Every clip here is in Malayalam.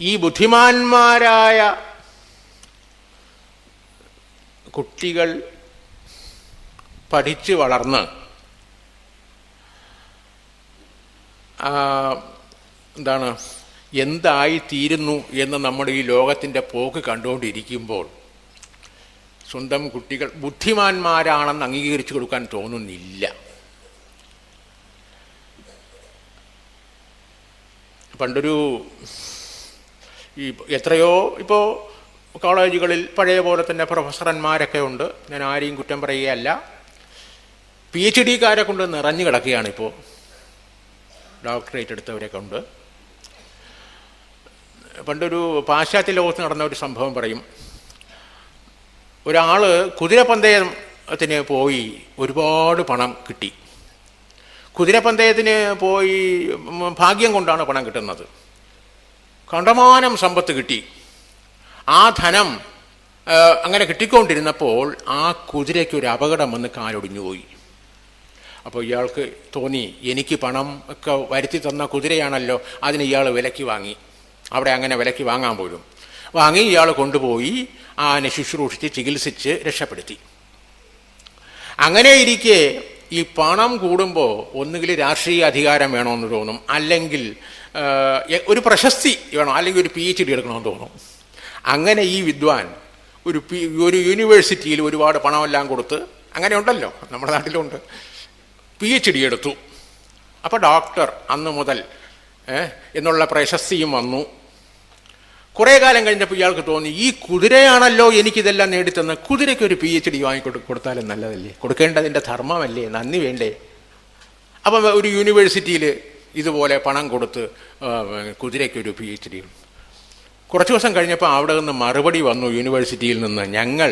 ഈ ബുദ്ധിമാന്മാരായ കുട്ടികൾ പഠിച്ചു വളർന്ന് എന്താണ് എന്തായി തീരുന്നു എന്ന് നമ്മുടെ ഈ ലോകത്തിന്റെ പോക്ക് കണ്ടുകൊണ്ടിരിക്കുമ്പോൾ സ്വന്തം കുട്ടികൾ ബുദ്ധിമാന്മാരാണെന്ന് അംഗീകരിച്ചു കൊടുക്കാൻ തോന്നുന്നില്ല. പണ്ടൊരു ഈ എത്രയോ ഇപ്പോൾ കോളേജുകളിൽ പഴയ പോലെ തന്നെ പ്രൊഫസറന്മാരൊക്കെ ഉണ്ട്. ഞാൻ ആരെയും കുറ്റം പറയുകയല്ല. പി എച്ച് ഡിക്കാരെ കൊണ്ട് നിറഞ്ഞു കിടക്കുകയാണ് ഇപ്പോൾ ഡോക്ടറേറ്റ് എടുത്തവരൊക്കെ ഉണ്ട്. പണ്ടൊരു പാശ്ചാത്യ ലോകത്ത് നടന്ന ഒരു സംഭവം പറയും. ഒരാൾ കുതിരപ്പന്തയത്തിന് പോയി ഒരുപാട് പണം കിട്ടി. കുതിരപ്പന്തയത്തിന് പോയി ഭാഗ്യം കൊണ്ടാണ് പണം കിട്ടുന്നത്. കണ്ടമാനം സമ്പത്ത് കിട്ടി. ആ ധനം അങ്ങനെ കിട്ടിക്കൊണ്ടിരുന്നപ്പോൾ ആ കുതിരയ്ക്ക് ഒരു അപകടം വന്ന് കാലൊടിഞ്ഞുപോയി അപ്പോൾ ഇയാൾക്ക് തോന്നി എനിക്ക് പണം ഒക്കെ വരുത്തി തന്ന കുതിരയാണല്ലോ അതിന് ഇയാൾ വിലക്ക് വാങ്ങി. അവിടെ അങ്ങനെ വിലക്ക് വാങ്ങാൻ പോലും. വാങ്ങി ഇയാൾ കൊണ്ടുപോയി ആനെ ശുശ്രൂഷിച്ച് ചികിത്സിച്ച് രക്ഷപ്പെടുത്തി. അങ്ങനെ ഇരിക്കെ ഈ പണം കൂടുമ്പോൾ ഒന്നുകിൽ രാഷ്ട്രീയ അധികാരം വേണമെന്ന് തോന്നും. അല്ലെങ്കിൽ ഒരു പ്രശസ്തി വേണം? അല്ലെങ്കിൽ ഒരു പി എച്ച് ഡി എടുക്കണമെന്ന് തോന്നും. അങ്ങനെ ഈ വിദ്വാൻ ഒരു പി ഒരു യൂണിവേഴ്സിറ്റിയിൽ ഒരുപാട് പണമെല്ലാം കൊടുത്ത് അങ്ങനെ ഉണ്ടല്ലോ നമ്മുടെ നാട്ടിലുണ്ട്. പി എച്ച് ഡി എടുത്തു. അപ്പോൾ ഡോക്ടർ അന്ന് മുതൽ എന്നുള്ള പ്രശസ്തിയും വന്നു. കുറേ കാലം കഴിഞ്ഞപ്പോൾ ഇയാൾക്ക് തോന്നി ഈ കുതിരയാണല്ലോ എനിക്കിതെല്ലാം നേടിത്തന്ന. കുതിരയ്ക്ക് ഒരു പി എച്ച് ഡി വാങ്ങിക്കൊടു കൊടുത്താലും നല്ലതല്ലേ? കൊടുക്കേണ്ടതിന്റെ ധർമ്മമല്ലേ? നന്ദി വേണ്ടേ? അപ്പം ഒരു യൂണിവേഴ്സിറ്റിയിൽ ഇതുപോലെ പണം കൊടുത്ത് കുതിരയ്ക്കൊരു പി എച്ച് ഡി കുറച്ച് ദിവസം കഴിഞ്ഞപ്പോൾ അവിടെ നിന്ന് മറുപടി വന്നു യൂണിവേഴ്സിറ്റിയിൽ നിന്ന് ഞങ്ങൾ.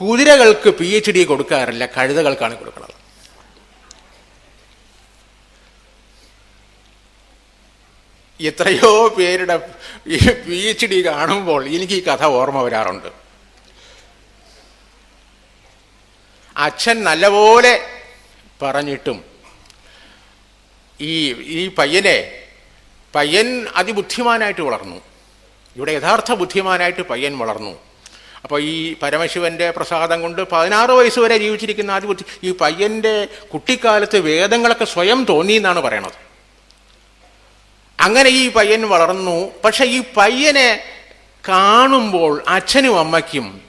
കുതിരകൾക്ക് പി എച്ച് ഡി കൊടുക്കാറില്ല കഴുതകൾക്കാണ് കൊടുക്കുന്നത് എത്രയോ പേരുടെ പി എച്ച് ഡി കാണുമ്പോൾ എനിക്ക് ഈ കഥ ഓർമ്മ വരാറുണ്ട്. അച്ഛൻ നല്ലപോലെ പറഞ്ഞിട്ടും ഈ ഈ പയ്യനെ പയ്യൻ അതിബുദ്ധിമാനായിട്ട് വളർന്നു. ഇവിടെ യഥാർത്ഥ ബുദ്ധിമാനായിട്ട് പയ്യൻ വളർന്നു. അപ്പോൾ ഈ പരമശിവന്റെ പ്രസാദം കൊണ്ട് പതിനാറ് വയസ്സ് വരെ ജീവിച്ചിരിക്കുന്ന അതിബുദ്ധി ഈ പയ്യന്റെ കുട്ടിക്കാലത്ത് വേദങ്ങളൊക്കെ സ്വയം തോന്നി എന്നാണ് പറയണത്. അങ്ങനെ ഈ പയ്യൻ വളർന്നു. പക്ഷെ ഈ പയ്യനെ കാണുമ്പോൾ അച്ഛനും അമ്മയ്ക്കും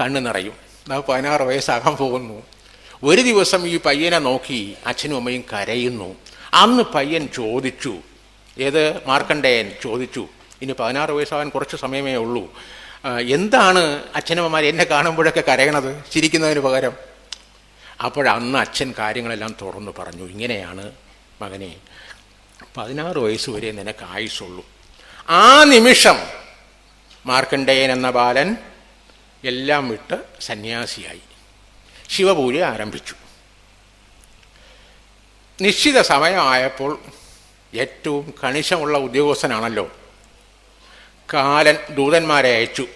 കണ്ണു നിറയും. പതിനാറ് വയസ്സാകാൻ പോകുന്നു. ഒരു ദിവസം ഈ പയ്യനെ നോക്കി അച്ഛനും അമ്മയും കരയുന്നു. അന്ന് പയ്യൻ ചോദിച്ചു. ഏത്? മാർക്കണ്ഡേയൻ ചോദിച്ചു. ഇനി പതിനാറ് വയസ്സാകാൻ കുറച്ച് സമയമേ ഉള്ളൂ. എന്താണ് അച്ഛനമ്മമാർ എന്നെ കാണുമ്പോഴൊക്കെ കരയണത്? ചിരിക്കുന്നതിന് പകരം. അപ്പോഴന്ന് അച്ഛൻ കാര്യങ്ങളെല്ലാം തുറന്നു പറഞ്ഞു. ഇങ്ങനെയാണ് മകനെ പതിനാറ് വയസ്സ് വരെ നിനക്ക് ആയുസുള്ളൂ ആ നിമിഷം മാർക്കണ്ഡേയൻ എന്ന ബാലൻ എല്ലാം വിട്ട് സന്യാസിയായി. ശിവപൂജ ആരംഭിച്ചു. നിശ്ചിത സമയമായപ്പോൾ ഏറ്റവും കണിശമുള്ള ഉദ്യോഗസ്ഥനാണല്ലോ. കാലൻ ദൂതന്മാരെ അയച്ചു.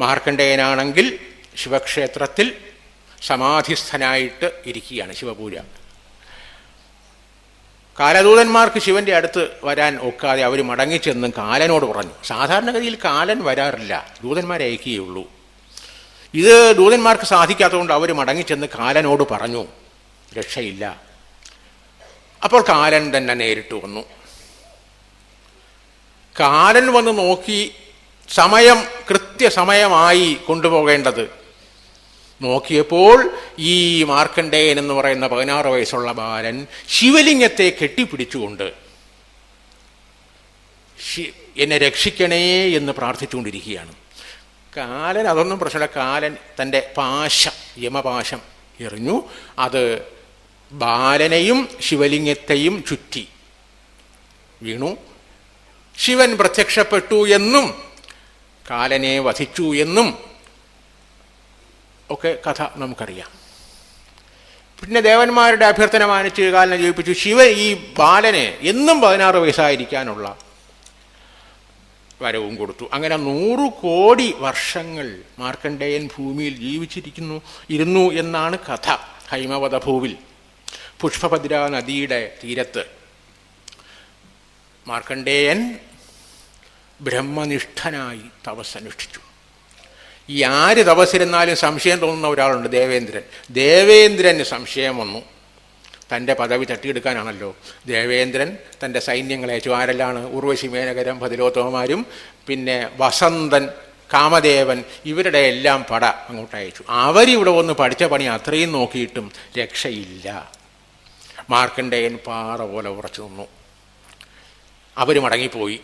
മാർക്കണ്ഡേയനാണെങ്കിൽ ശിവക്ഷേത്രത്തിൽ സമാധിസ്ഥനായിട്ട് ഇരിക്കുകയാണ് ശിവപൂജ. കാലദൂതന്മാർക്ക് ശിവന്റെ അടുത്ത് വരാൻ ഒക്കാതെ അവർ മടങ്ങിച്ചെന്നും കാലനോട് പറഞ്ഞു. സാധാരണഗതിയിൽ കാലൻ വരാറില്ല. ദൂതന്മാരെ അയക്കുകയുള്ളൂ. ഇത് ദൂതന്മാർക്ക് സാധിക്കാത്തതുകൊണ്ട് അവർ മടങ്ങിച്ചെന്ന് കാലനോട് പറഞ്ഞു. രക്ഷയില്ല. അപ്പോൾ കാലൻ തന്നെ നേരിട്ട് വന്നു. കാലൻ വന്ന് നോക്കി സമയം കൃത്യസമയമായി കൊണ്ടുപോകേണ്ടത് നോക്കിയപ്പോൾ ഈ മാർക്കണ്ഡേയൻ എന്ന് പറയുന്ന പതിനാറ് വയസ്സുള്ള ബാലൻ ശിവലിംഗത്തെ കെട്ടിപ്പിടിച്ചുകൊണ്ട് എന്നെ രക്ഷിക്കണേ എന്ന് പ്രാർത്ഥിച്ചുകൊണ്ടിരിക്കുകയാണ്. കാലൻ അതൊന്നും പ്രശ്നമില്ല. കാലൻ തന്റെ പാശം യമപാശം എറിഞ്ഞു. അത് ബാലനെയും ശിവലിംഗത്തെയും ചുറ്റി വീണു. ശിവൻ പ്രത്യക്ഷപ്പെട്ടു എന്നും കാലനെ വധിച്ചു എന്നും ഒക്കെ കഥ നമുക്കറിയാം. പിന്നെ ദേവന്മാരുടെ അഭ്യർത്ഥന മാനിച്ച് കാലിനെ ജയിപ്പിച്ചു. ശിവൻ ഈ ബാലനെ എന്നും പതിനാറ് വയസ്സായിരിക്കാനുള്ള വരവും കൊടുത്തു. അങ്ങനെ നൂറ് കോടി വർഷങ്ങൾ മാർക്കണ്ഡേയൻ ഭൂമിയിൽ ജീവിച്ചിരിക്കുന്നു ഇരുന്നു എന്നാണ് കഥ. ഹൈമവതഭൂവിൽ പുഷ്പഭദ്ര നദിയുടെ തീരത്ത് മാർക്കണ്ഡേയൻ ബ്രഹ്മനിഷ്ഠനായി തപസ്സനുഷ്ഠിച്ചു ഈ ആര് തപസ്സിരുന്നാലും സംശയം തോന്നുന്ന ഒരാളുണ്ട് ദേവേന്ദ്രൻ. ദേവേന്ദ്രന് സംശയം വന്നു. തന്റെ പദവി തട്ടിയെടുക്കാനാണല്ലോ. ദേവേന്ദ്രൻ തന്റെ സൈന്യങ്ങളെ അയച്ചു ആരെല്ലാണ് ഉർവശി മേനകരം ഭതിലോത്തമമാരും പിന്നെ വസന്തൻ കാമദേവൻ ഇവരുടെ എല്ലാം പട അങ്ങോട്ട് അയച്ചു അവരിവിടെ വന്ന് പഠിച്ച പണി അത്രയും നോക്കിയിട്ടും രക്ഷയില്ല. മാർക്കണ്ടേയൻ പാറ പോലെ ഉറച്ചു നിന്നു. അവർ മടങ്ങിപ്പോയി.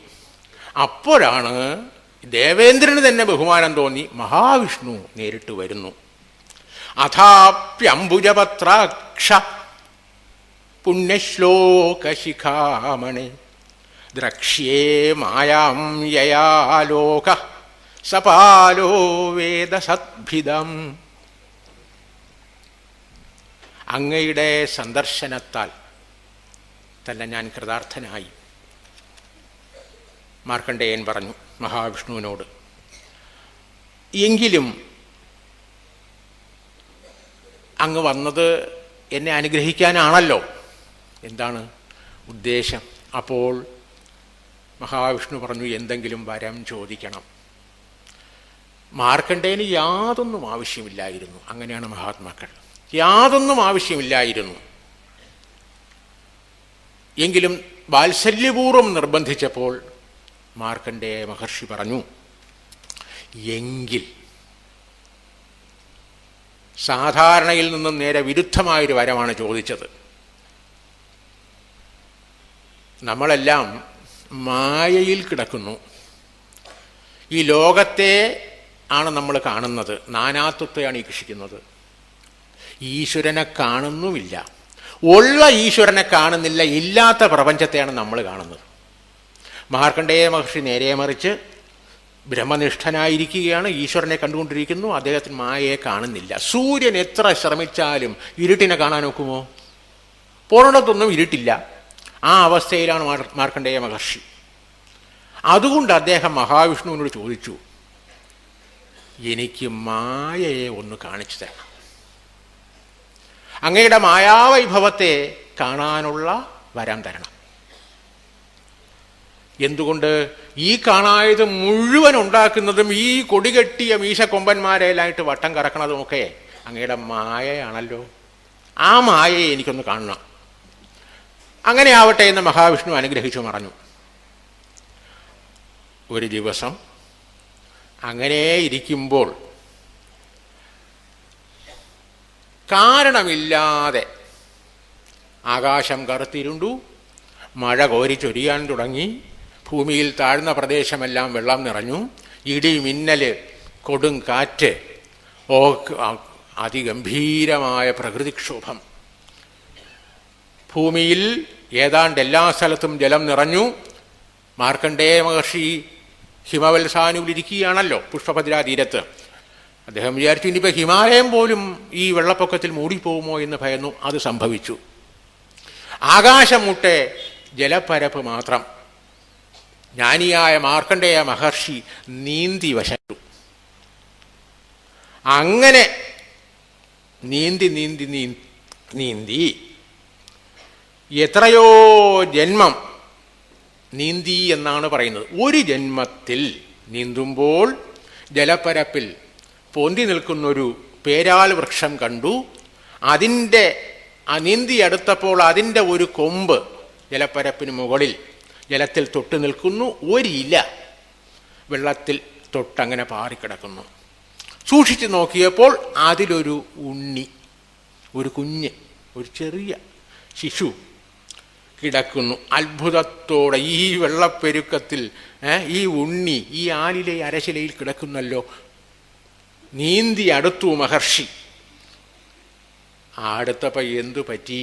അപ്പോഴാണ് ദേവേന്ദ്രന് തന്നെ ബഹുമാനം തോന്നി മഹാവിഷ്ണു നേരിട്ട് വരുന്നു. അഥാപ്യംബുജപത്രാക്ഷ പുണ്യശ്ലോകശിഖാമണി. ദ്രക്ഷ്യേ മായാം യയാലോക സപാലോ വേദസദ്ഭിതം. അങ്ങയുടെ സന്ദർശനത്താൽ തന്നെ ഞാൻ കൃതാർത്ഥനായി. മാർക്കണ്ഡേയൻ പറഞ്ഞു മഹാവിഷ്ണുവിനോട്. എങ്കിലും അങ്ങ് വന്നത് എന്നെ അനുഗ്രഹിക്കാനാണല്ലോ. എന്താണ് ഉദ്ദേശം? അപ്പോൾ മഹാവിഷ്ണു പറഞ്ഞു എന്തെങ്കിലും വരം ചോദിക്കണം. മാർക്കണ്ടേന് യാതൊന്നും ആവശ്യമില്ലായിരുന്നു. അങ്ങനെയാണ് മഹാത്മാക്കൾ. യാതൊന്നും ആവശ്യമില്ലായിരുന്നു. എങ്കിലും വാത്സല്യപൂർവം നിർബന്ധിച്ചപ്പോൾ മാർക്കണ്ഡേയ മഹർഷി പറഞ്ഞു എങ്കിൽ സാധാരണയിൽ നിന്നും നേരെ വിരുദ്ധമായൊരു വരമാണ് ചോദിച്ചത്. നമ്മളെല്ലാം മായയിൽ കിടക്കുന്നു. ഈ ലോകത്തെ ആണ് നമ്മൾ കാണുന്നത്. നാനാത്വത്തെയാണ് ഈക്ഷിക്കുന്നത് ഈശ്വരനെ കാണുന്നുമില്ല. ഉള്ള ഈശ്വരനെ കാണുന്നില്ല ഇല്ലാത്ത പ്രപഞ്ചത്തെയാണ് നമ്മൾ കാണുന്നത്. മാർക്കണ്ഡേയ മഹർഷി നേരെ മറിച്ച് ബ്രഹ്മനിഷ്ഠനായിരിക്കുകയാണ് ഈശ്വരനെ കണ്ടുകൊണ്ടിരിക്കുന്നു അദ്ദേഹത്തിന് മായയെ കാണുന്നില്ല. സൂര്യൻ എത്ര ശ്രമിച്ചാലും ഇരുട്ടിനെ കാണാൻ നോക്കുമോ പോണത്തൊന്നും ഇരുട്ടില്ല. ആ അവസ്ഥയിലാണ് മാർ മാർക്കണ്ഡേയ മഹർഷി. അതുകൊണ്ട് അദ്ദേഹം മഹാവിഷ്ണുവിനോട് ചോദിച്ചു എനിക്ക് മായയെ ഒന്ന് കാണിച്ചു തരണം. അങ്ങയുടെ മായാവൈഭവത്തെ കാണാനുള്ള വരം തരണം. എന്തുകൊണ്ട് ഈ കാണായത് മുഴുവൻ ഉണ്ടാക്കുന്നതും ഈ കൊടികെട്ടിയ മീശക്കൊമ്പന്മാരെല്ലായിട്ട് വട്ടം കറക്കണതുമൊക്കെ അങ്ങയുടെ മായയാണല്ലോ. ആ മായയെ എനിക്കൊന്ന് കാണണം. അങ്ങനെ ആവട്ടെ എന്ന് മഹാവിഷ്ണു അനുഗ്രഹിച്ചു മറഞ്ഞു. ഒരു ദിവസം അങ്ങനെ ഇരിക്കുമ്പോൾ കാരണമില്ലാതെ ആകാശം കറുത്തിരുണ്ടു മഴ കോരി ചൊരിയാൻ തുടങ്ങി. ഭൂമിയിൽ താഴ്ന്ന പ്രദേശമെല്ലാം വെള്ളം നിറഞ്ഞു. ഇടി മിന്നൽ കൊടും കാറ്റ്. ഓ അതിഗംഭീരമായ പ്രകൃതിക്ഷോഭം. ഭൂമിയിൽ ഏതാണ്ട് എല്ലാ സ്ഥലത്തും ജലം നിറഞ്ഞു. മാർക്കണ്ഡേയ മഹർഷി ഹിമവത്സാനുവിലിരിക്കുകയാണല്ലോ പുഷ്പഭദ്രാ തീരത്ത്. അദ്ദേഹം വിചാരിച്ചു ഇനിയിപ്പോൾ ഹിമാലയം പോലും ഈ വെള്ളപ്പൊക്കത്തിൽ മൂടിപ്പോകുമോ എന്ന് ഭയന്നു. അത് സംഭവിച്ചു. ആകാശം മുട്ടെ ജലപ്പരപ്പ് മാത്രം. ജ്ഞാനിയായ മാർക്കണ്ഡേയ മഹർഷി നീന്തി വശു അങ്ങനെ നീന്തി നീന്തി നീന്തി എത്രയോ ജന്മം നീന്തി എന്നാണ് പറയുന്നത്. ഒരു ജന്മത്തിൽ നീന്തുമ്പോൾ ജലപ്പരപ്പിൽ പൊന്തി നിൽക്കുന്നൊരു പേരാൽ വൃക്ഷം കണ്ടു. അതിന്റെ നീന്തി അടുത്തപ്പോൾ അതിന്റെ ഒരു കൊമ്പ് ജലപ്പരപ്പിന് മുകളിൽ ജലത്തിൽ തൊട്ട് നിൽക്കുന്നു ഒരില വെള്ളത്തിൽ തൊട്ടങ്ങനെ പാറിക്കിടക്കുന്നു. സൂക്ഷിച്ചു നോക്കിയപ്പോൾ അതിലൊരു ഉണ്ണി ഒരു കുഞ്ഞ് ഒരു ചെറിയ ശിശു കിടക്കുന്നു. അത്ഭുതത്തോടെ ഈ വെള്ളപ്പെരുക്കത്തിൽ ഈ ഉണ്ണി ഈ ആലിലെ അരശിലയിൽ കിടക്കുന്നല്ലോ. നീന്തി അടുത്തു മഹർഷി. അടുത്തപ്പോൾ എന്തു പറ്റി?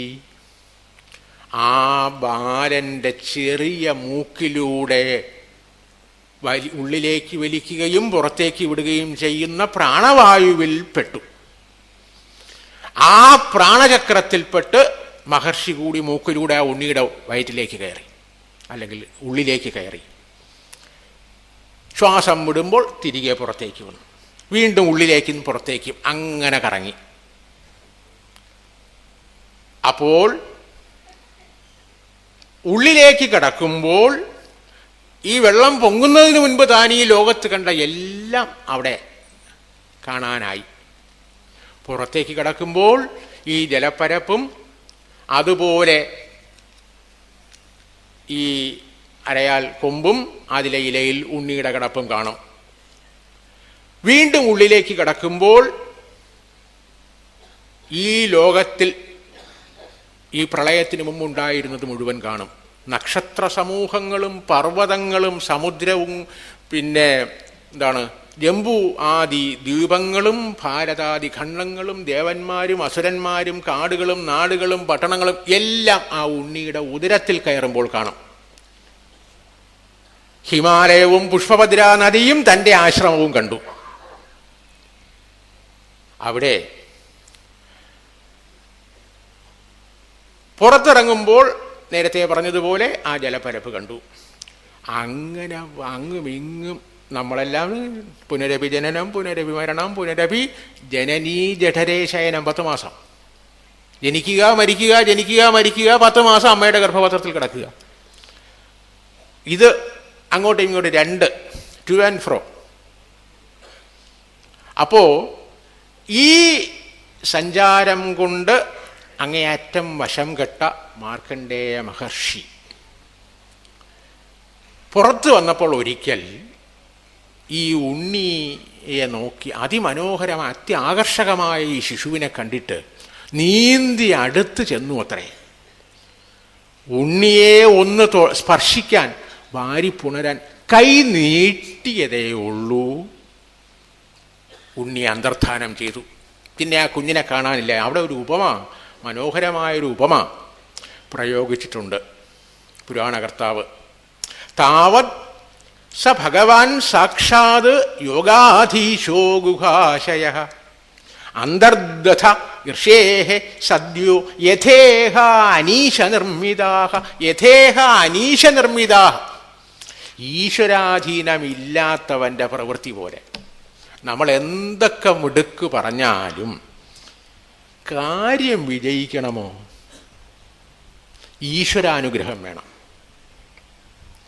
ആ ബാലന്റെ ചെറിയ മൂക്കിലൂടെ വലി ഉള്ളിലേക്ക് വലിക്കുകയും പുറത്തേക്ക് വിടുകയും ചെയ്യുന്ന പ്രാണവായുവിൽ പെട്ടു. ആ പ്രാണചക്രത്തിൽപ്പെട്ട് മഹർഷി കൂടി മൂക്കിലൂടെ ആ ഉണ്ണിയുടെ വയറ്റിലേക്ക് കയറി അല്ലെങ്കിൽ ഉള്ളിലേക്ക് കയറി. ശ്വാസം വിടുമ്പോൾ തിരികെ പുറത്തേക്ക് വന്നു. വീണ്ടും ഉള്ളിലേക്കും പുറത്തേക്കും അങ്ങനെ കറങ്ങി. അപ്പോൾ ഉള്ളിലേക്ക് കിടക്കുമ്പോൾ ഈ വെള്ളം പൊങ്ങുന്നതിന് മുൻപ് താൻ ഈ ലോകത്ത് കണ്ട എല്ലാം അവിടെ കാണാനായി. പുറത്തേക്ക് കിടക്കുമ്പോൾ ഈ ജലപ്പരപ്പും അതുപോലെ ഈ അരയാൽ കൊമ്പും അതിലെ ഇലയിൽ ഉണ്ണിയുടെ കിടപ്പും കാണും. വീണ്ടും ഉള്ളിലേക്ക് കിടക്കുമ്പോൾ ഈ ലോകത്തിൽ ഈ പ്രളയത്തിന് മുമ്പുണ്ടായിരുന്നത് മുഴുവൻ കാണും. നക്ഷത്ര സമൂഹങ്ങളും പർവതങ്ങളും സമുദ്രവും പിന്നെ എന്താണ് ജംബു ആദി ദ്വീപങ്ങളും ഭാരതാദി ഖണ്ഡങ്ങളും ദേവന്മാരും അസുരന്മാരും കാടുകളും നാടുകളും പട്ടണങ്ങളും എല്ലാം ആ ഉണ്ണിയുടെ ഉദരത്തിൽ കയറുമ്പോൾ കാണും. ഹിമാലയവും പുഷ്പഭദ്ര നദിയും തന്റെ ആശ്രമവും കണ്ടു. അവിടെ പുറത്തിറങ്ങുമ്പോൾ നേരത്തെ പറഞ്ഞതുപോലെ ആ ജലപ്പരപ്പ് കണ്ടു. അങ്ങനെ അങ്ങും ഇങ്ങും നമ്മളെല്ലാം പുനരഭി ജനനം പുനരഭി മരണം പുനരഭി ജനനീ ജഠരേ ശയനം പത്ത് മാസം. ജനിക്കുക മരിക്കുക ജനിക്കുക മരിക്കുക പത്ത് മാസം അമ്മയുടെ ഗർഭപാത്രത്തിൽ കിടക്കുക. ഇത് അങ്ങോട്ടും ഇങ്ങോട്ടും രണ്ട് ടു ആൻഡ് ഫ്രോ. അപ്പോ ഈ സഞ്ചാരം കൊണ്ട് അങ്ങേയറ്റം വശം കെട്ട മാർക്കണ്ഡേയ മഹർഷി. പുറത്തു വന്നപ്പോൾ ഒരിക്കൽ ഈ ഉണ്ണിയെ നോക്കി അതിമനോഹരമായ അത്യാകർഷകമായ ഈ ശിശുവിനെ കണ്ടിട്ട് നീന്തി അടുത്ത് ചെന്നു അത്രേ ഉണ്ണിയെ ഒന്ന് സ്പർശിക്കാൻ വാരി പുണരാൻ കൈ നീട്ടിയതേ ഉള്ളൂ. ഉണ്ണി അന്തർധാനം ചെയ്തു. പിന്നെ ആ കുഞ്ഞിനെ കാണാനില്ല. അവിടെ ഒരു ഉപമ മനോഹരമായൊരു ഉപമ പ്രയോഗിച്ചിട്ടുണ്ട് പുരാണകർത്താവ്. താവത് സ ഭഗവാൻ സാക്ഷാത് യോഗാധീശോ ഗുഹാശയ. അന്തർദഥ ഋഷേഹ സദ്യോ യഥേഹ അനീശ നിർമ്മിതാഹ യഥേഹ അനീശ നിർമ്മിതാഹ ഈശ്വരാധീനമില്ലാത്തവന്റെ പ്രവൃത്തി പോലെ. നമ്മൾ എന്തൊക്കെ മിടുക്ക് പറഞ്ഞാലും കാര്യം വിജയിക്കണമോ? ഈശ്വരാനുഗ്രഹം വേണം.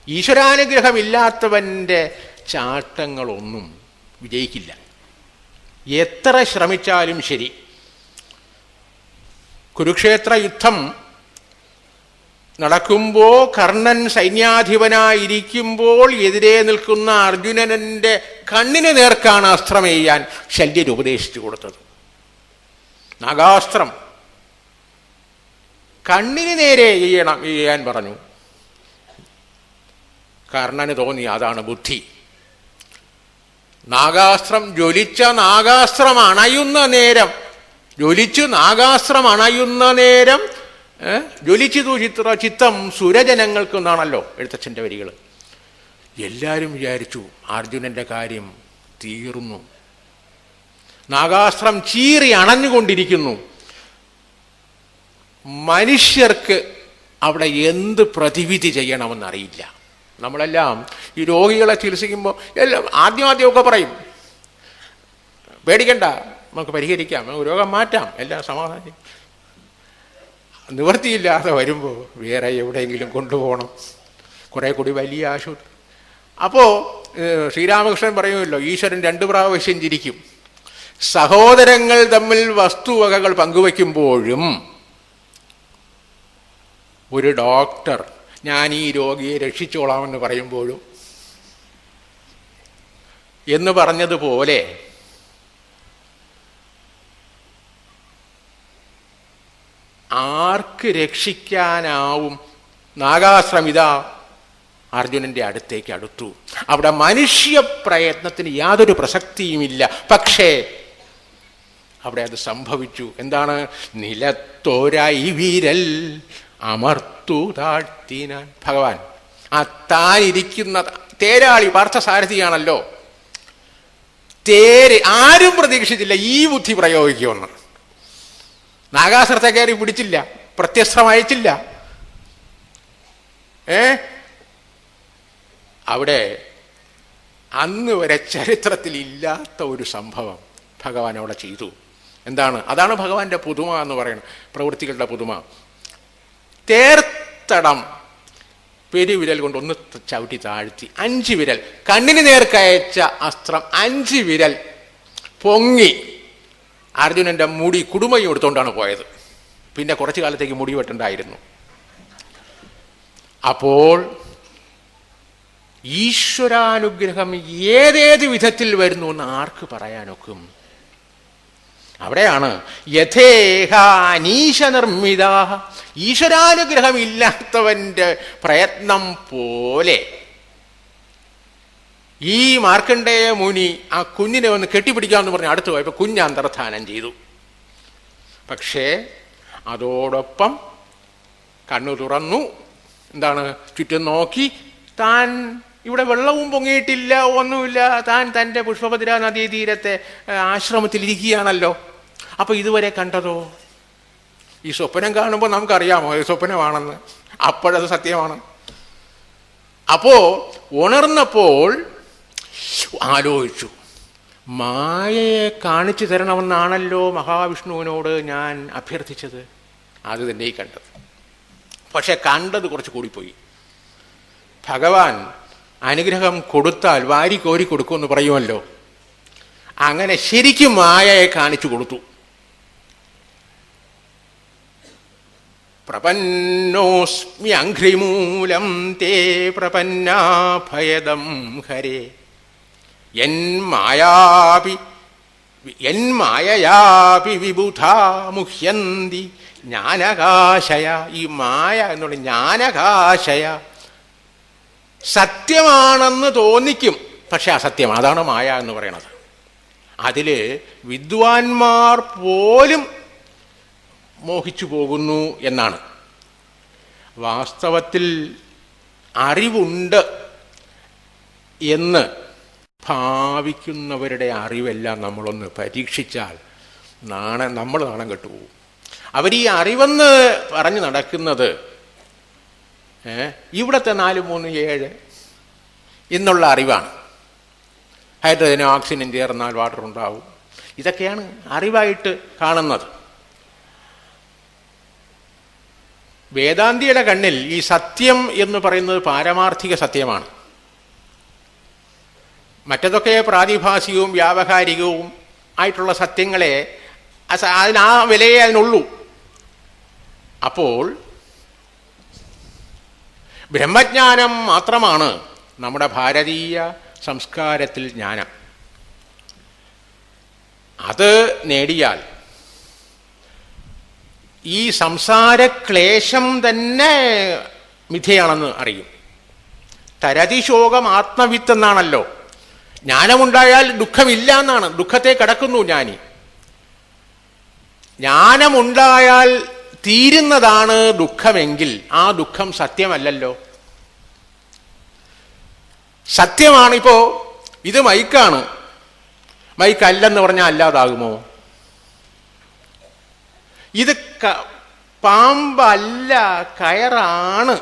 ഈശ്വരാനുഗ്രഹമില്ലാത്തവന്റെ ചാട്ടങ്ങളൊന്നും വിജയിക്കില്ല. എത്ര ശ്രമിച്ചാലും ശരി. കുരുക്ഷേത്ര യുദ്ധം നടക്കുമ്പോൾ കർണൻ സൈന്യാധിപനായിരിക്കുമ്പോൾ എതിരെ നിൽക്കുന്ന അർജുനനന്റെ കണ്ണിന് നേർക്കാണ് അസ്ത്രം ചെയ്യാൻ ശല്യർ ഉപദേശിച്ചു കൊടുത്തത്. നാഗാസ്ത്രം. കണ്ണിന് നേരെ ചെയ്യണം ചെയ്യാൻ പറഞ്ഞു. കർണന് തോന്നി അതാണ് ബുദ്ധി. നാഗാസ്ത്രം ജ്വലിച്ച നാഗാസ്ത്രം അണയുന്ന നേരം ജ്വലിച്ചു നാഗാസ്ത്രം അണയുന്ന നേരം ജ്വലിച്ചു ജ്വലിച്ചിതു ചിത്ര ചിത്തം സുരജനങ്ങൾക്ക് എന്നാണല്ലോ എഴുത്തച്ഛന്റെ വരികൾ എല്ലാവരും വിചാരിച്ചു അർജുനന്റെ കാര്യം തീർന്നു. നാഗാസ്ത്രം ചീറി അണഞ്ഞുകൊണ്ടിരിക്കുന്നു. മനുഷ്യർക്ക് അവിടെ എന്ത് പ്രതിവിധി ചെയ്യണമെന്നറിയില്ല നമ്മളെല്ലാം ഈ രോഗികളെ ചികിത്സിക്കുമ്പോൾ എല്ലാം ആദ്യം ആദ്യമൊക്കെ പറയും. പേടിക്കണ്ട നമുക്ക് പരിഹരിക്കാം രോഗം മാറ്റാം എല്ലാം സമാധാനം നിവൃത്തിയില്ലാതെ വരുമ്പോൾ വേറെ എവിടെയെങ്കിലും കൊണ്ടുപോകണം. കുറേ കൂടി വലിയ ആശുപത്രി. അപ്പോൾ ശ്രീരാമകൃഷ്ണൻ പറയുമല്ലോ ഈശ്വരൻ രണ്ട് പ്രാവശ്യം ചിരിക്കും സഹോദരങ്ങൾ തമ്മിൽ വസ്തുവകകൾ പങ്കുവയ്ക്കുമ്പോഴും ഒരു ഡോക്ടർ ഞാൻ ഈ രോഗിയെ രക്ഷിച്ചോളാമെന്ന് പറയുമ്പോഴും എന്ന് പറഞ്ഞതുപോലെ ആർക്ക് രക്ഷിക്കാനാവും? നാഗാശ്രമിത അർജുനന്റെ അടുത്തേക്ക് അടുത്തു. അവിടെ മനുഷ്യ പ്രയത്നത്തിന് യാതൊരു പ്രസക്തിയുമില്ല. പക്ഷേ അവിടെ അത് സംഭവിച്ചു. എന്താണ്? നിലത്തോരായി വീരൽ അമർത്തു താഴ്ത്തിനാൻ. ഭഗവാൻ ആ താനിരിക്കുന്ന തേരാളി പാർത്ഥസാരഥിയാണല്ലോ. തേര് ആരും പ്രതീക്ഷിച്ചില്ല ഈ ബുദ്ധി പ്രയോഗിക്കുമെന്ന്. നാഗാസുരത്തെ കയറി പിടിച്ചില്ല പ്രത്യസ്ത്രം അയച്ചില്ല. ഏ? അവിടെ അന്ന് വരെ ചരിത്രത്തിൽ ഇല്ലാത്ത ഒരു സംഭവം ഭഗവാൻ അവിടെ ചെയ്തു. എന്താണ്? അതാണ് ഭഗവാന്റെ പുതുമ എന്ന് പറയുന്നത് പ്രവൃത്തികളുടെ പുതുമ. തേർത്തടം പെരുവിരൽ കൊണ്ട് ഒന്ന് ചവിട്ടി താഴ്ത്തി. അഞ്ച് വിരൽ. കണ്ണിന് നേർക്കയച്ച അസ്ത്രം അഞ്ച് വിരൽ പൊങ്ങി. അർജുനന്റെ മുടി കുടുമയും എടുത്തുകൊണ്ടാണ് പോയത്. പിന്നെ കുറച്ചു കാലത്തേക്ക് മുടി വെട്ടുണ്ടായിരുന്നു. അപ്പോൾ ഈശ്വരാനുഗ്രഹം ഏതേത് വിധത്തിൽ വരുന്നു എന്ന് ആർക്ക് പറയാനൊക്കും? അവിടെയാണ് യഥേഹാനീശ നിർമ്മിത ഈശ്വരാനുഗ്രഹമില്ലാത്തവന്റെ പ്രയത്നം പോലെ. ഈ മാർക്കണ്ഡേയ മുനി ആ കുഞ്ഞിനെ ഒന്ന് കെട്ടിപ്പിടിക്കാമെന്ന് പറഞ്ഞ് അടുത്ത് പോയപ്പോൾ കുഞ്ഞ് അന്തർധാനം ചെയ്തു. പക്ഷേ അതോടൊപ്പം കണ്ണു തുറന്നു. എന്താണ്? ചുറ്റും നോക്കി. താൻ ഇവിടെ വെള്ളവും പൊങ്ങിയിട്ടില്ല ഒന്നുമില്ല. താൻ തന്റെ പുഷ്പഭദ്ര നദീതീരത്തെ ആശ്രമത്തിലിരിക്കുകയാണല്ലോ. അപ്പോൾ ഇതുവരെ കണ്ടതോ? ഈ സ്വപ്നം കാണുമ്പോൾ നമുക്കറിയാമോ ഇത് സ്വപ്നമാണെന്ന്? അപ്പോഴത് സത്യമാണ്. അപ്പോ ഉണർന്നപ്പോൾ ആലോചിച്ചു. മായയെ കാണിച്ചു തരണമെന്നാണല്ലോ മഹാവിഷ്ണുവിനോട് ഞാൻ അഭ്യർത്ഥിച്ചത്. അത് തന്നെ ഈ കണ്ടത്. പക്ഷെ കണ്ടത് കുറച്ച് കൂടിപ്പോയി. ഭഗവാൻ അനുഗ്രഹം കൊടുത്താൽ വാരി കോരി കൊടുക്കുമെന്ന് പറയുമല്ലോ. അങ്ങനെ ശരിക്കും മായയെ കാണിച്ചു കൊടുത്തു. പ്രപന്നോസ്മി അഘ്രിമൂലം തേ പ്രപന്നാഭയദം ഹരേ. യന്മായാപി യന്മായയാപി വിബുധാ മുഹ്യന്തി ജ്ഞാനകാശയ ഈ മായ എന്നുള്ള ജ്ഞാനകാശയ. സത്യമാണെന്ന് തോന്നിക്കും പക്ഷെ അസത്യം അതാണ് മായ എന്ന് പറയണത്. അതിൽ വിദ്വാൻമാർ പോലും മോഹിച്ചു പോകുന്നു എന്നാണ്. വാസ്തവത്തിൽ അറിവുണ്ട് എന്ന് ഭാവിക്കുന്നവരുടെ അറിവെല്ലാം നമ്മളൊന്ന് പരീക്ഷിച്ചാൽ നാണ നമ്മൾ നാണം കെട്ടുപോകും. അവർ ഈ അറിവെന്ന് പറഞ്ഞു നടക്കുന്നത് ഇവിടുത്തെ നാല് മൂന്ന് ഏഴ് എന്നുള്ള അറിവാണ്. ഹൈഡ്രജനും ഓക്സിജനും ചേർന്നാൽ വാട്ടർ ഉണ്ടാവും ഇതൊക്കെയാണ് അറിവായിട്ട് കാണുന്നത്. വേദാന്തിയുടെ കണ്ണിൽ ഈ സത്യം എന്ന് പറയുന്നത് പാരമാർത്ഥിക സത്യമാണ്. മറ്റതൊക്കെ പ്രാതിഭാസികവും വ്യാവഹാരികവും ആയിട്ടുള്ള സത്യങ്ങളെ അതിനാ ആ വിലയെ അതിനുള്ളൂ. അപ്പോൾ ബ്രഹ്മജ്ഞാനം മാത്രമാണ് നമ്മുടെ ഭാരതീയ സംസ്കാരത്തിൽ ജ്ഞാനം. അത് നേടിയാൽ ഈ സംസാരക്ലേശം തന്നെ മിഥയാണെന്ന് അറിയും. തരതി ശോകം ആത്മവിത്ത് എന്നാണല്ലോ ജ്ഞാനമുണ്ടായാൽ ദുഃഖമില്ല എന്നാണ് ദുഃഖത്തെ കടക്കുന്നു ജ്ഞാനി. ജ്ഞാനമുണ്ടായാൽ തീരുന്നതാണ് ദുഃഖമെങ്കിൽ ആ ദുഃഖം സത്യമല്ലല്ലോ. സത്യമാണിപ്പോ ഇത് മൈക്കാണ്. മൈക്കല്ലെന്ന് പറഞ്ഞാൽ അല്ലാതാകുമോ? ഇത് പാമ്പല്ല കയറാണ്.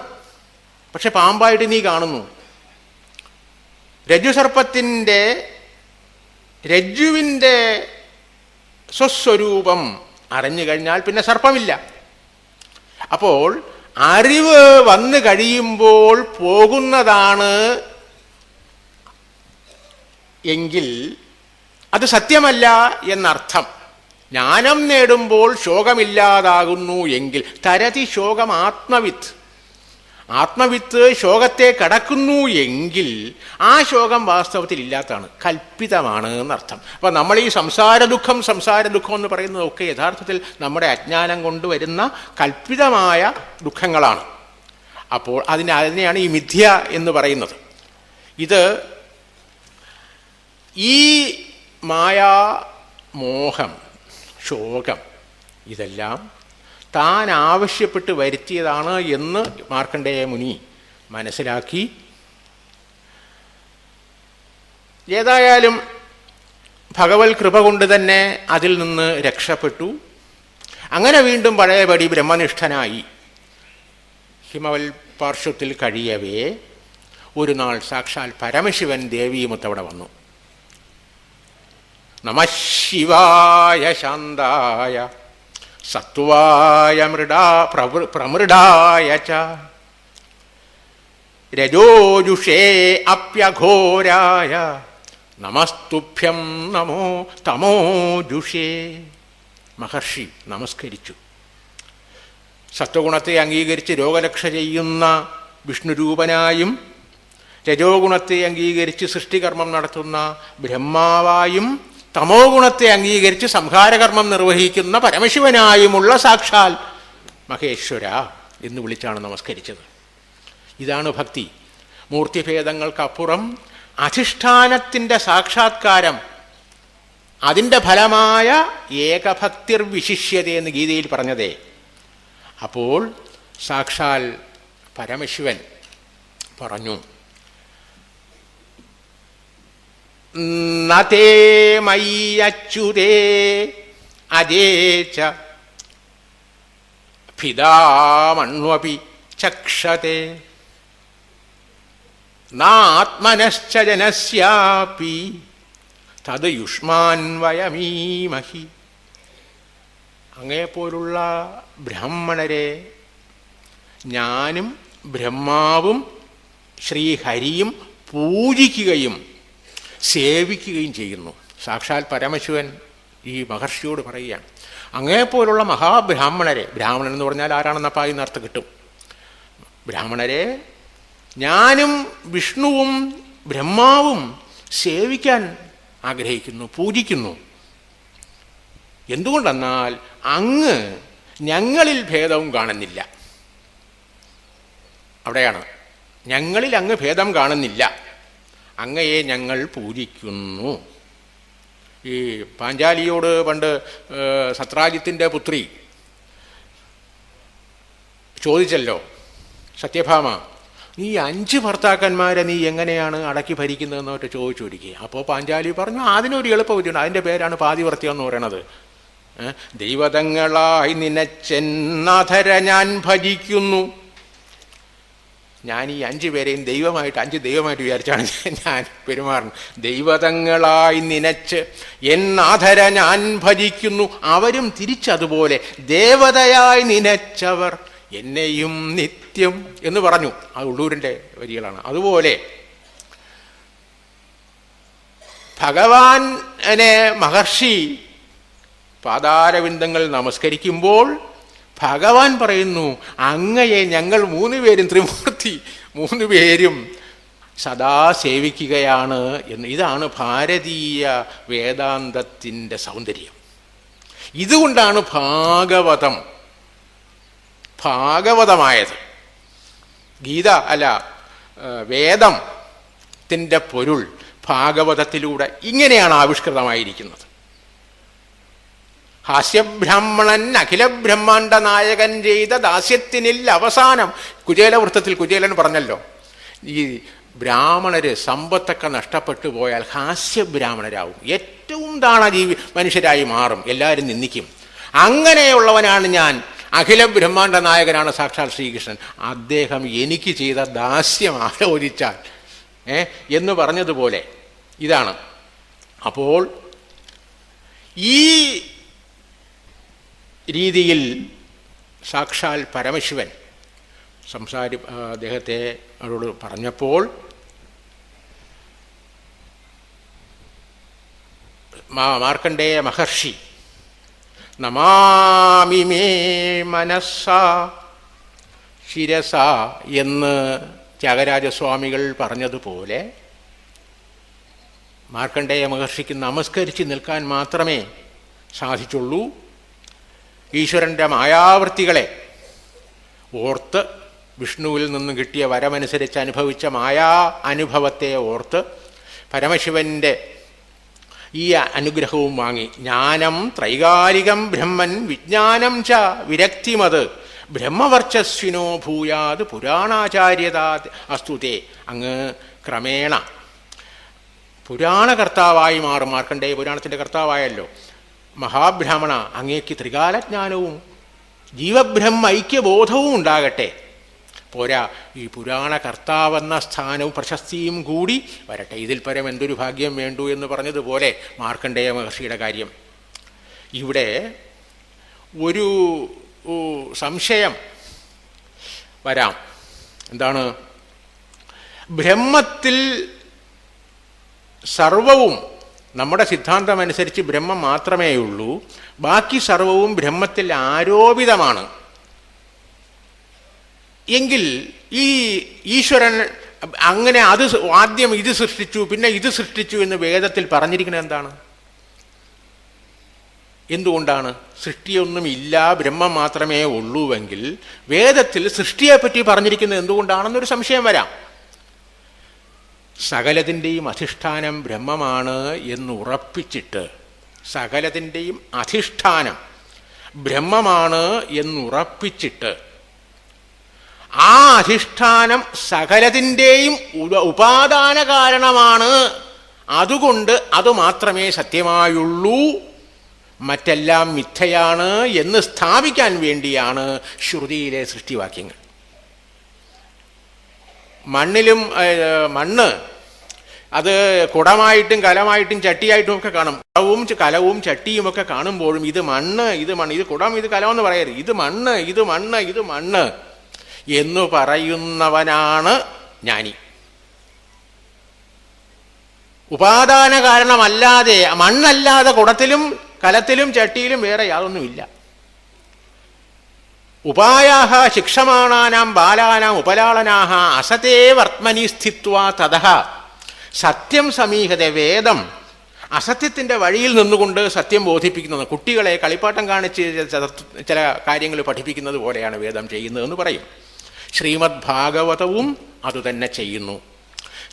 പക്ഷെ പാമ്പായിട്ട് നീ കാണുന്നു. രജ്ജുസർപ്പത്തിന്റെ രജ്ജുവിന്റെ സ്വസ്വരൂപം അറിഞ്ഞു കഴിഞ്ഞാൽ പിന്നെ സർപ്പമില്ല. അപ്പോൾ അറിവ് വന്നു കഴിയുമ്പോൾ പോകുന്നതാണ് എങ്കിൽ അത് സത്യമല്ല എന്നർത്ഥം. ജ്ഞാനം നേടുമ്പോൾ ശോകമില്ലാതാകുന്നു എങ്കിൽ തരതി ശോകം ആത്മവിത്ത്. ആത്മവിത്ത് ശോകത്തെ കടക്കുന്നു എങ്കിൽ ആ ശോകം വാസ്തവത്തിൽ ഇല്ലാത്തതാണ് കൽപ്പിതമാണ് എന്നർത്ഥം. അപ്പം നമ്മൾ ഈ സംസാര ദുഃഖം സംസാര ദുഃഖം എന്ന് പറയുന്നതൊക്കെ യഥാർത്ഥത്തിൽ നമ്മുടെ അജ്ഞാനം കൊണ്ടുവരുന്ന കൽപ്പിതമായ ദുഃഖങ്ങളാണ്. അപ്പോൾ അതിന് അതിനെയാണ് ഈ മിഥ്യ എന്ന് പറയുന്നത്. ഇത് ഈ മായാ മോഹം ശോകം ഇതെല്ലാം താൻ ആവശ്യപ്പെട്ട് വരുത്തിയതാണ് എന്ന് മാർക്കണ്ഡേയ മുനി മനസ്സിലാക്കി. ഏതായാലും ഭഗവത് കൃപ കൊണ്ട് തന്നെ അതിൽ നിന്ന് രക്ഷപ്പെട്ടു. അങ്ങനെ വീണ്ടും പഴയപടി ബ്രഹ്മനിഷ്ഠനായി. ഹിമവൽ പാർശ്വത്തിൽ കഴിയവേ ഒരു നാൾ സാക്ഷാൽ പരമശിവൻ ദേവിയുമൊത്തവിടെ വന്നു. നമ ശിവായ ശാന്തായ സത്വായ മൃഡാ പ്രമൃഡായ ച. രജോജുഷേ അപ്യഘോരായ നമസ്തുഭ്യം നമോ തമോജുഷേ മഹർഷി നമസ്കരിച്ചു. സത്വഗുണത്തെ അംഗീകരിച്ച് രോഗരക്ഷ ചെയ്യുന്ന വിഷ്ണുരൂപനായും രജോഗുണത്തെ അംഗീകരിച്ച് സൃഷ്ടികർമ്മം നടത്തുന്ന ബ്രഹ്മാവായും തമോ ഗുണത്തെ അംഗീകരിച്ച് സംഹാരകർമ്മം നിർവഹിക്കുന്ന പരമശിവനായുമുള്ള സാക്ഷാൽ മഹേശ്വര എന്ന് വിളിച്ചാണ് നമസ്കരിച്ചത്. ഇതാണ് ഭക്തി. മൂർത്തിഭേദങ്ങൾക്കപ്പുറം അധിഷ്ഠാനത്തിന്റെ സാക്ഷാത്കാരം അതിന്റെ ഫലമായ ഏകഭക്തിർ വിശിഷ്യത എന്ന് ഗീതയിൽ പറഞ്ഞതേ. അപ്പോൾ സാക്ഷാൽ പരമശിവൻ പറഞ്ഞു നതേ മയ്യച്യുതേ അജേച്ച പിതാമണ്വപി ചക്ഷത്തെ നാത്മനശ്ച ജനസ്യാപി തത് യുഷ്മാൻവയമീമഹി അങ്ങേപ്പോലുള്ള ബ്രാഹ്മണരെ ഞാനും ബ്രഹ്മാവും ശ്രീഹരിയും പൂജിക്കുകയും സേവിക്കുകയും ചെയ്യുന്നു. സാക്ഷാൽ പരമശിവൻ ഈ മഹർഷിയോട് പറയുകയാണ്. അങ്ങേപ്പോലുള്ള മഹാബ്രാഹ്മണരെ ബ്രാഹ്മണൻ എന്ന് പറഞ്ഞാൽ ആരാണെന്നപ്പോൾ ഈ അർത്ഥം കിട്ടും? ബ്രാഹ്മണരെ ഞാനും വിഷ്ണുവും ബ്രഹ്മാവും സേവിക്കാൻ ആഗ്രഹിക്കുന്നു പൂജിക്കുന്നു. എന്തുകൊണ്ടെന്നാൽ അങ്ങ് ഞങ്ങളിൽ ഭേദവും കാണുന്നില്ല. അവിടെയാണ്. ഞങ്ങളിൽ അങ്ങ് ഭേദം കാണുന്നില്ല. അങ്ങയെ ഞങ്ങൾ പൂജിക്കുന്നു. ഈ പാഞ്ചാലിയോട് പണ്ട് സത്രാജിത്തിന്റെ പുത്രി ചോദിച്ചല്ലോ സത്യഭാമ നീ അഞ്ച് ഭർത്താക്കന്മാരെ നീ എങ്ങനെയാണ് അടക്കി ഭരിക്കുന്നതെന്നൊക്കെ ചോദിച്ചു ഒരിക്കുക അപ്പോൾ പാഞ്ചാലി പറഞ്ഞു അതിനൊരു എളുപ്പ ബുദ്ധിയുണ്ട് അതിന്റെ പേരാണ് പാതിവർത്തിയം എന്ന് പറയണത്. ദൈവതങ്ങളായി നിനച്ചെന്നധര ഞാൻ ഭജിക്കുന്നു. ഞാൻ ഈ അഞ്ച് പേരെയും ദൈവമായിട്ട് അഞ്ച് ദൈവമായിട്ട് വിചാരിച്ചാണ് ഞാൻ പെരുമാറുന്നത്. ദൈവതങ്ങളായി നിനച്ച് എന്നാധര ഞാൻ ഭജിക്കുന്നു. അവരും തിരിച്ചതുപോലെ ദേവതയായി നിനച്ചവർ എന്നെയും നിത്യം എന്ന് പറഞ്ഞു. ആ ഉള്ളൂരിന്റെ വരികളാണ്. അതുപോലെ ഭഗവാനെ മഹർഷി പാതാരവിന്ദങ്ങൾ നമസ്കരിക്കുമ്പോൾ ഭഗവാൻ പറയുന്നു അങ്ങയെ ഞങ്ങൾ മൂന്ന് പേരും ത്രിമൂർത്തി മൂന്ന് പേരും സദാ സേവിക്കുകയാണ് എന്ന്. ഇതാണ് ഭാരതീയ വേദാന്തത്തിന്റെ സൗന്ദര്യം. ഇതുകൊണ്ടാണ് ഭാഗവതം ഭാഗവതമായത്. ഗീത അല്ല വേദത്തിന്റെ പൊരുൾ ഭാഗവതത്തിലൂടെ ഇങ്ങനെയാണ് ആവിഷ്കൃതമായിരിക്കുന്നത്. ഹാസ്യബ്രാഹ്മണൻ അഖില ബ്രഹ്മാണ്ട നായകൻ ചെയ്ത ദാസ്യത്തിനിൽ അവസാനം കുചേലവൃത്തത്തിൽ കുചേലൻ പറഞ്ഞല്ലോ ഈ ബ്രാഹ്മണര് സമ്പത്തൊക്കെ നഷ്ടപ്പെട്ടു പോയാൽ ഹാസ്യബ്രാഹ്മണരാകും ഏറ്റവും താണ ജീവി മനുഷ്യരായി മാറും എല്ലാവരും നിന്ദിക്കും. അങ്ങനെയുള്ളവനാണ് ഞാൻ. അഖില ബ്രഹ്മാണ്ട നായകനാണ് സാക്ഷാൽ ശ്രീകൃഷ്ണൻ. അദ്ദേഹം എനിക്ക് ചെയ്ത ദാസ്യം ആലോചിച്ചാൽ ഏ എന്ന് പറഞ്ഞതുപോലെ ഇതാണ്. അപ്പോൾ ഈ രീതിയിൽ സാക്ഷാൽ പരമശിവൻ സംസാരി അദ്ദേഹത്തെ അവരോട് പറഞ്ഞപ്പോൾ മാർക്കണ്ഡേയ മഹർഷി നമാമി മേ മനസ്സ ശിരസ എന്ന് ത്യാഗരാജസ്വാമികൾ പറഞ്ഞതുപോലെ മാർക്കണ്ഡേയ മഹർഷിക്ക് നമസ്കരിച്ച് നിൽക്കാൻ മാത്രമേ സാധിച്ചുള്ളൂ. ഈശ്വരന്റെ മായാവൃത്തികളെ ഓർത്ത് വിഷ്ണുവിൽ നിന്നും കിട്ടിയ വരമനുസരിച്ച് അനുഭവിച്ച മായാ അനുഭവത്തെ ഓർത്ത് പരമശിവന്റെ ഈ അനുഗ്രഹവും വാങ്ങി. ജ്ഞാനം ത്രൈകാലികം ബ്രഹ്മൻ വിജ്ഞാനം ച വിരക്തിമത് ബ്രഹ്മവർച്ചസ്വിനോ ഭൂയാത് പുരാണാചാര്യതാ അസ്തുതേ. അങ്ങ് ക്രമേണ പുരാണകർത്താവായി മാറും. മാർക്കണ്ടേ പുരാണത്തിന്റെ കർത്താവായല്ലോ. മഹാബ്രാഹ്മണ അങ്ങേക്ക് ത്രികാലജ്ഞാനവും ജീവബ്രഹ്മ ഐക്യബോധവും ഉണ്ടാകട്ടെ. പോരാ ഈ പുരാണ കർത്താവെന്ന സ്ഥാനവും പ്രശസ്തിയും കൂടി വരട്ടെ. ഇതിൽ പരം എന്തൊരു ഭാഗ്യം വേണ്ടു എന്ന് പറഞ്ഞതുപോലെ മാർക്കണ്ഡേയ മഹർഷിയുടെ കാര്യം. ഇവിടെ ഒരു സംശയം വരാം. എന്താണ്? ബ്രഹ്മത്തിൽ സർവവും നമ്മുടെ സിദ്ധാന്തമനുസരിച്ച് ബ്രഹ്മം മാത്രമേ ഉള്ളൂ ബാക്കി സർവവും ബ്രഹ്മത്തിൽ ആരോപിതമാണ്. എങ്കിൽ ഈ ഈശ്വരൻ അങ്ങനെ അത് ആദ്യം ഇത് സൃഷ്ടിച്ചു പിന്നെ ഇത് സൃഷ്ടിച്ചു എന്ന് വേദത്തിൽ പറഞ്ഞിരിക്കുന്നത് എന്താണ്? എന്തുകൊണ്ടാണ്? സൃഷ്ടിയൊന്നും ഇല്ല ബ്രഹ്മം മാത്രമേ ഉള്ളൂവെങ്കിൽ വേദത്തിൽ സൃഷ്ടിയെപ്പറ്റി പറഞ്ഞിരിക്കുന്നത് എന്തുകൊണ്ടാണെന്നൊരു സംശയം വരാം. സകലത്തിന്റെയും അധിഷ്ഠാനം ബ്രഹ്മമാണ് എന്ന് ഉറപ്പിച്ചിട്ട് സകലത്തിന്റെയും അധിഷ്ഠാനം ബ്രഹ്മമാണ് എന്നുറപ്പിച്ചിട്ട് ആ അധിഷ്ഠാനം സകലത്തിന്റെയും ഉപാദാന കാരണമാണ്. അതുകൊണ്ട് അത് മാത്രമേ സത്യമായുള്ളൂ. മറ്റെല്ലാം മിഥ്യയാണ് എന്ന് സ്ഥാപിക്കാൻ വേണ്ടിയാണ് ശ്രുതിയിലെ സൃഷ്ടിവാക്യങ്ങൾ. മണ്ണിലും മണ്ണ് അത് കുടമായിട്ടും കലമായിട്ടും ചട്ടിയായിട്ടും ഒക്കെ കാണും. കുടവും കലവും ചട്ടിയും ഒക്കെ കാണുമ്പോഴും ഇത് മണ്ണ് ഇത് മണ്ണ് ഇത് കുടം ഇത് കലം എന്ന് പറയരുത്. ഇത് മണ്ണ് ഇത് മണ്ണ് ഇത് മണ്ണ് എന്ന് പറയുന്നവനാണ് ജ്ഞാനി. ഉപാദാന കാരണമല്ലാതെ മണ്ണല്ലാതെ കുടത്തിലും കലത്തിലും ചട്ടിയിലും വേറെ യാതൊന്നുമില്ല. ഉപായാഹ ശിക്ഷമാണാനാം ബാലാനാം ഉപലാളനാഹ അസതേ വർത്മനി സ്ഥിത്വ തഥ സത്യം സമീഹത വേദം. അസത്യത്തിന്റെ വഴിയിൽ നിന്നുകൊണ്ട് സത്യം ബോധിപ്പിക്കുന്നത്. കുട്ടികളെ കളിപ്പാട്ടം കാണിച്ച് ചില കാര്യങ്ങൾ പഠിപ്പിക്കുന്നത് പോലെയാണ് വേദം ചെയ്യുന്നതെന്ന് പറയും. ശ്രീമദ് ഭാഗവതവും അതുതന്നെ ചെയ്യുന്നു.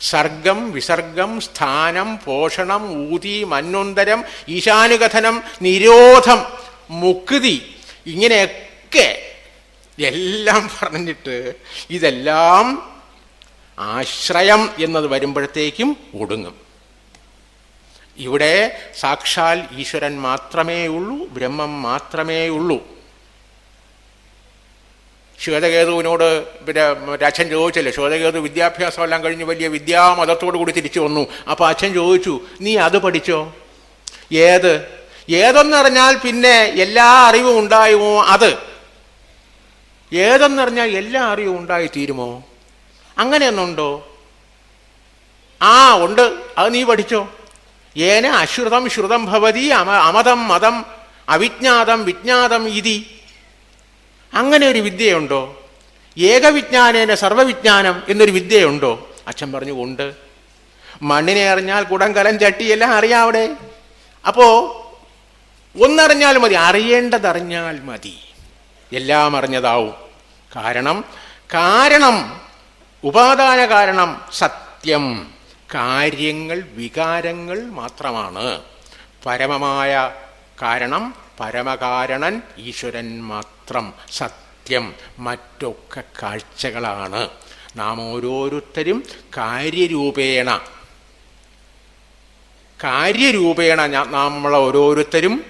സർഗം വിസർഗം സ്ഥാനം പോഷണം ഊതി മന്വന്തരം ഈശാനുകഥനം നിരോധം മുക്തി ഇങ്ങനെയൊക്കെ എല്ലാം പറഞ്ഞിട്ട് ഇതെല്ലാം ആശ്രയം എന്നത് വരുമ്പോഴത്തേക്കും ഒടുങ്ങും. ഇവിടെ സാക്ഷാൽ ഈശ്വരൻ മാത്രമേ ഉള്ളൂ ബ്രഹ്മം മാത്രമേ ഉള്ളൂ. ശ്വേതകേതുവിനോട് പിന്നെ അച്ഛൻ ചോദിച്ചല്ലേ ശ്വേതകേതു വിദ്യാഭ്യാസം എല്ലാം കഴിഞ്ഞ് വലിയ വിദ്യാമതത്തോടു കൂടി തിരിച്ചു വന്നു. അപ്പോൾ അച്ഛൻ ചോദിച്ചു നീ അത് പഠിച്ചോ? ഏത്? ഏതെന്നറിഞ്ഞാൽ പിന്നെ എല്ലാ അറിവും ഉണ്ടായുമോ? അത്. ഏതെന്നറിഞ്ഞാൽ എല്ലാ അറിവും ഉണ്ടായി തീരുമോ അങ്ങനെയൊന്നുണ്ടോ? ആ ഉണ്ട്. അത് നീ പഠിച്ചോ? ഏന അശ്രുതം ശ്രുതം ഭവതി അമ അമതം മതം അവിജ്ഞാതം വിജ്ഞാതം ഇതി. അങ്ങനെ ഒരു വിദ്യയുണ്ടോ? ഏകവിജ്ഞാനേന സർവവിജ്ഞാനം എന്നൊരു വിദ്യയുണ്ടോ? അച്ഛൻ പറഞ്ഞു ഉണ്ട്. മണ്ണിനെ അറിഞ്ഞാൽ കുടം കലം ചട്ടിയെല്ലാം അറിയാം അവിടെ. അപ്പോ ഒന്നറിഞ്ഞാൽ മതി അറിയേണ്ടതറിഞ്ഞാൽ മതി. എല്ലാം അറിഞ്ഞതാവും. കാരണം കാരണം ഉപാദാന കാരണം സത്യം. കാര്യങ്ങൾ വികാരങ്ങൾ മാത്രമാണ്. പരമമായ കാരണം പരമകാരണൻ ഈശ്വരൻ മാത്രം. സത്യം മറ്റൊക്കെ കാഴ്ചകളാണ്. നാം ഓരോരുത്തരും കാര്യരൂപേണ. കാര്യരൂപേണ നമ്മളെ ഓരോരുത്തരും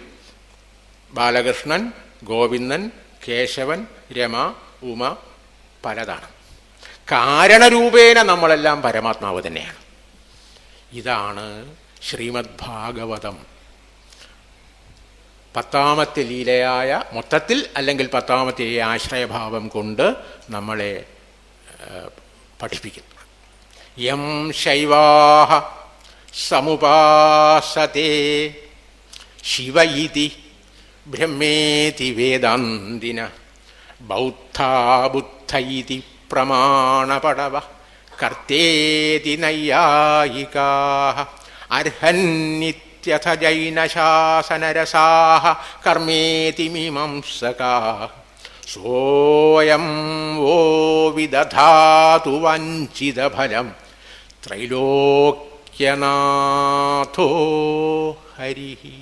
ബാലകൃഷ്ണൻ ഗോവിന്ദൻ കേശവൻ രമ ഉമ പലതാണ്. കാരണരൂപേണ നമ്മളെല്ലാം പരമാത്മാവ് തന്നെയാണ്. ഇതാണ് ശ്രീമദ് ഭാഗവതം പത്താമത്തെ ലീലയായ മൊത്തത്തിൽ അല്ലെങ്കിൽ പത്താമത്തെ ആശ്രയഭാവം കൊണ്ട് നമ്മളെ പഠിപ്പിക്കുന്നു. യം ശൈവാഹ സമുപാസത്തെ ശിവ ഇതി ബ്രഹ്മേതി വേദാന്തിന ബൗദ്ധാബുദ്ധ ഇതി പ്രമാണപടവ കർത്തേതി നൈയായികാ അർഹന്നിത്യഥ ജൈനശാസനരസാ കർമ്മേതി മീമാംസകാ സോയം വോ വിദധാതു വഞ്ചിതഫലം ത്രൈലോക്യനാഥോ ഹരിഹി